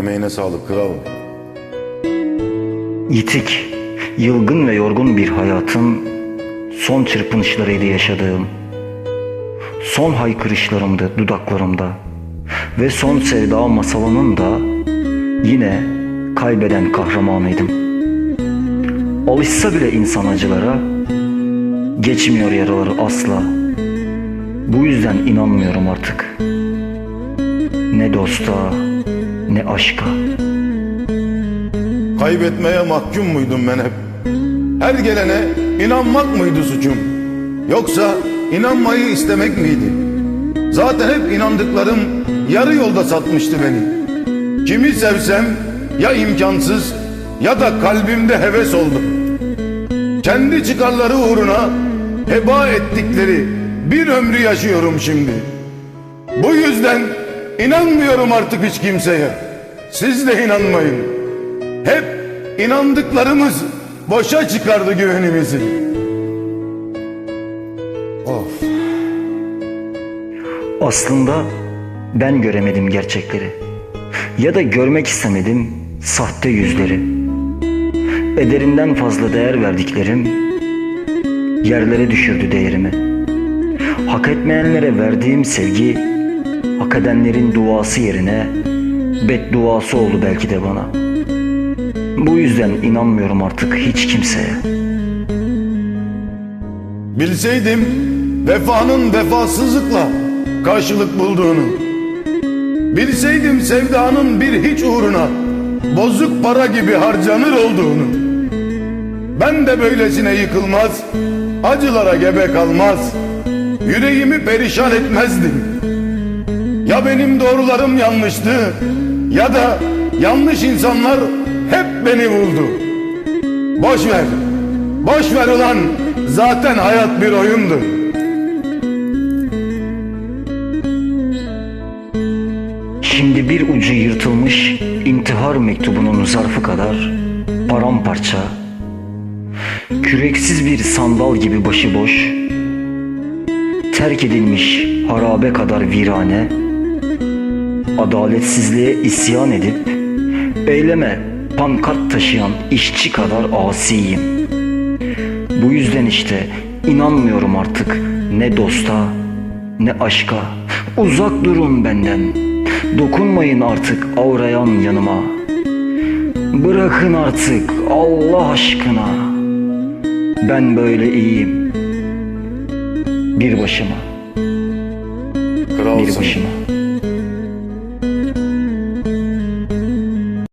Emeğine sağlık kral. Yitik, yılgın ve yorgun bir hayatın son çırpınışlarıydı yaşadığım. Son haykırışlarımdı dudaklarımda ve son sevda masalının da yine kaybeden kahramanıydım. Alışsa bile insan acılara geçmiyor yaraları asla. Bu yüzden inanmıyorum artık. Ne dosta ne aşka. Kaybetmeye mahkum muydum ben hep? Her gelene inanmak mıydı suçum? Yoksa inanmayı istemek miydi? Zaten hep inandıklarım yarı yolda satmıştı beni. Kimi sevsem ya imkansız ya da kalbimde heves oldu. Kendi çıkarları uğruna heba ettikleri bir ömrü yaşıyorum şimdi. Bu yüzden inanmıyorum artık hiç kimseye. Siz de inanmayın. Hep inandıklarımız boşa çıkardı güvenimizi. Of. Aslında ben göremedim gerçekleri. Ya da görmek istemedim sahte yüzleri. Ederinden fazla değer verdiklerim yerlere düşürdü değerimi. Hak etmeyenlere verdiğim sevgi hak edenlerin duası yerine bedduası oldu belki de bana. Bu yüzden inanmıyorum artık hiç kimseye. Bilseydim vefanın vefasızlıkla karşılık bulduğunu. Bilseydim sevdanın bir hiç uğruna bozuk para gibi harcanır olduğunu. Ben de böylesine yıkılmaz, acılara gebe kalmaz, yüreğimi perişan etmezdim. Ya benim doğrularım yanlıştı ya da yanlış insanlar hep beni buldu. Boş ver. Boş ver ulan. Zaten hayat bir oyundu. Şimdi bir ucu yırtılmış intihar mektubunun zarfı kadar paramparça, küreksiz bir sandal gibi başıboş, terk edilmiş harabe kadar virane, adaletsizliğe isyan edip, eyleme pankart taşıyan işçi kadar asiyim. Bu yüzden işte inanmıyorum artık ne dosta ne aşka. Uzak durun benden. Dokunmayın artık avrayan yanıma. Bırakın artık Allah aşkına. Ben böyle iyiyim. Bir başıma, bir Kralsın. başıma.